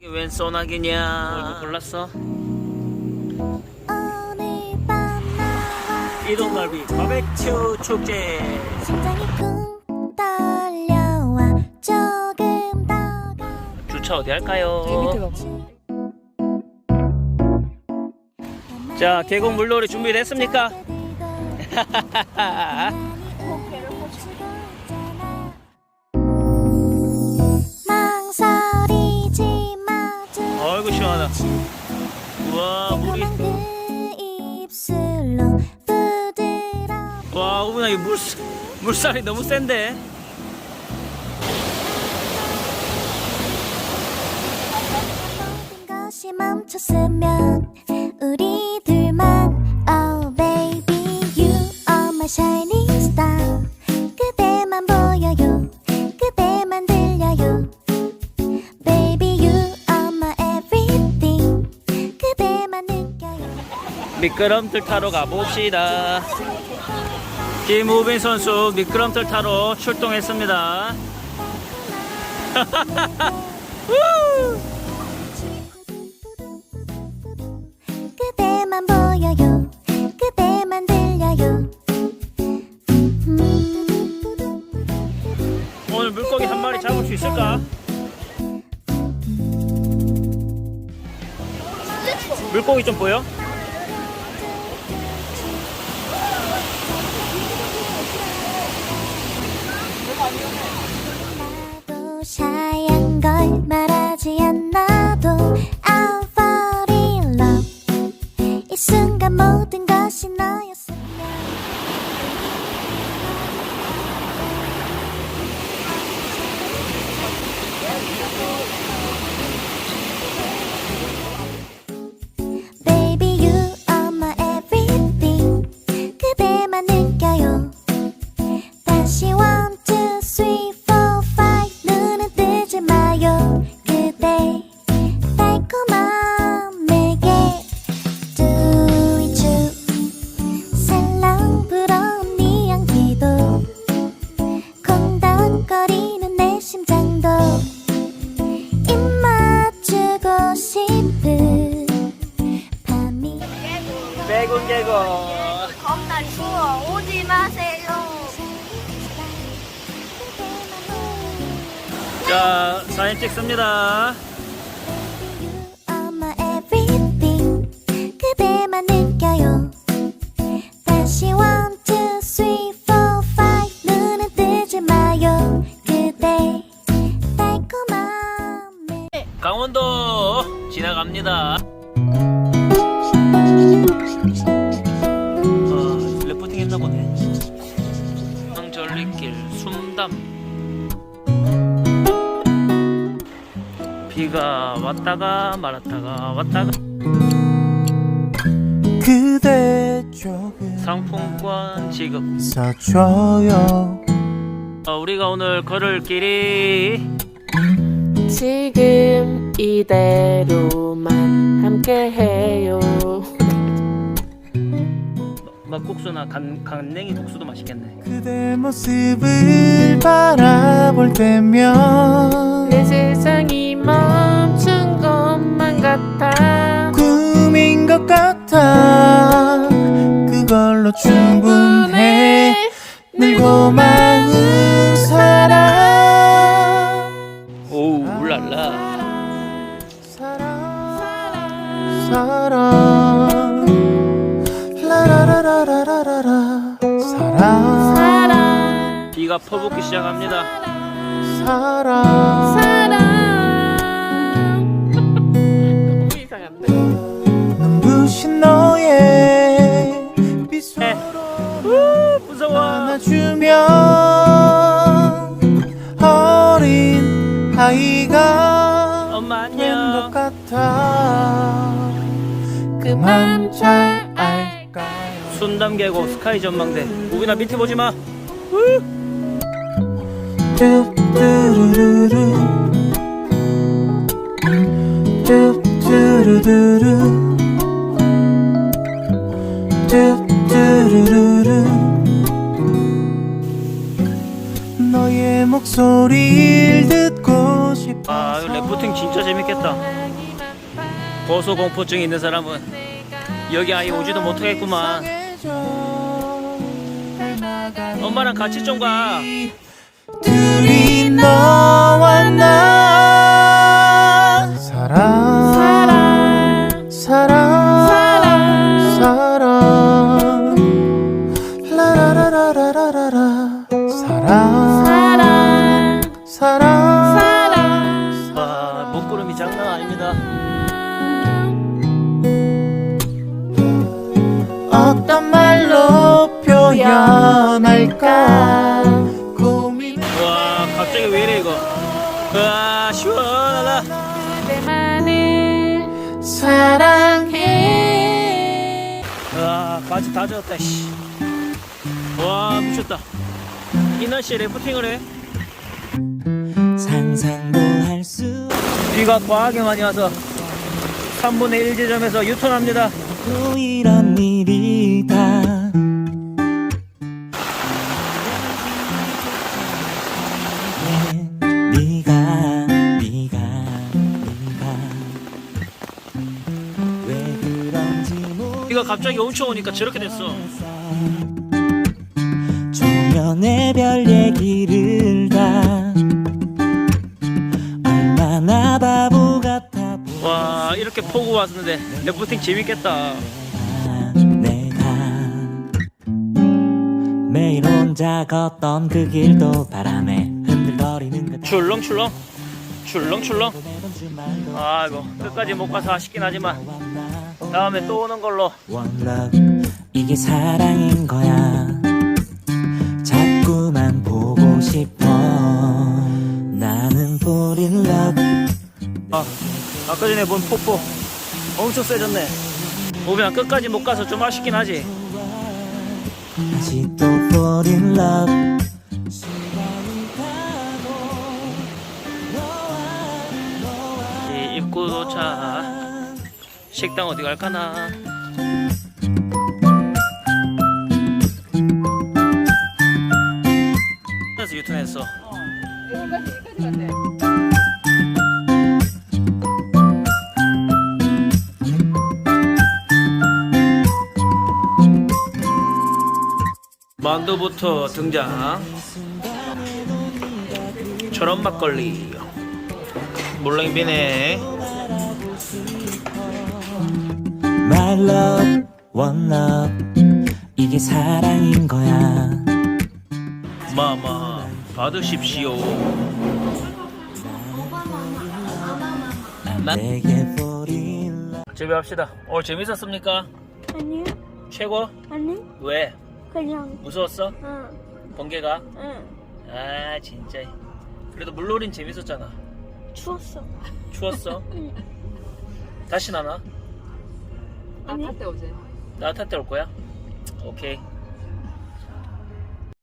이게 웬 소나기냐? 뭐 골랐어? 이동갈비 바베큐 축제. 심장이 쿵 떨려와 조금 더 주차 어디 할까요? 봐. 자, 계곡 물놀이 준비됐습니까? 우와 물이. 그 입술로 부드러 와 우분아 이 물, 물살이 너무 센데. 모든 것이 멈췄으면 우리 둘 미끄럼틀 타러 가봅시다. 김우빈 선수 미끄럼틀 타러 출동했습니다. 우! 그대만 보여요 그대만 들려요 오늘 물고기 한 마리 잡을 수 있을까? 물고기 좀 보여? 마세요. 자, 사진 찍습니다. 그대만 느껴요 다시 one two three 항전리길 숨담. 비가 왔다가 말았다가 왔다가 그대 쪽에 상품권 지급. 서줘요 어, 우리가 오늘 걸을 길이 지금 이대로만 함께해요. 막국수나 간, 간냉이 국수도 맛있겠네. 그대 모습을 바라볼 때면 내 세상이 멈춘 것만 같아. 꿈인 것 같아 그걸로 충분해 늘 고마운 퍼붓기 시작합니다. 사랑 사랑. 너무 이상한데? 눈부신 너의 미소로 우, 무서워. 안아주면 어린 아이가 엄마 된것 안녕. 같아 그만 잘 알까요 순담 계곡 스카이 전망대. 우빈아 밑에 보지 마. 뚜 너의 목소리를 듣고 싶 싶어 아 이거 래프팅 진짜 재밌겠다. 고소 공포증 있는 사람은 여기 아예 오지도 못하겠구만. 엄마랑 같이 좀 가 둘이 너와 나 사랑 사랑 사랑 사랑 사랑 라라라라라라라 사랑 사랑 사랑 사랑 와 목구름이 장난 아닙니다 어떤 말로 표현할까 사랑해. 와 바지 다 젖었다 씨. 와 미쳤다. 이 날씨에 래프팅을 해? 상상도 할 수 비가 과하게 많이 와서 3분의 1 지점에서 유턴합니다. 없고 이런 일이 다 비가 갑자기 엄청 오니까 저렇게 됐어. 조면의 별 얘기를 다 얼마나 바보 같아 와 이렇게 포구 왔는데 래프팅 재밌겠다. 내가 매일 혼자 걷던 그 길도 바람에 흔들거리는 그 출렁출렁? 출렁출렁? 아이고 끝까지 못 가서 아쉽긴 하지만 다음에 또 오는 걸로. One love 이게 사랑인 거야. 자꾸만 보고 싶어. 나는 fall in love. 아 아까 전에 본 폭포 엄청 세졌네. 오면 끝까지 못 가서 좀 아쉽긴 하지. 또 fall in love. 이 입구 도착 식당 어디 갈까나. 그래서 유턴했어. 만두부터 등장. 저런 막걸리. 물냉비네 Love one love 이게 사랑인 거야 마마 받으십시오 내게 love 재배합시다 오늘 재밌었습니까? 아니요 최고? 아니 왜? 그냥 무서웠어? 응 번개가? 응. 아 진짜 그래도 물놀이는 재밌었잖아 추웠어 추웠어? 다시 나나? 아니. 때 오지 따뜻할 때 올 거야? 오케이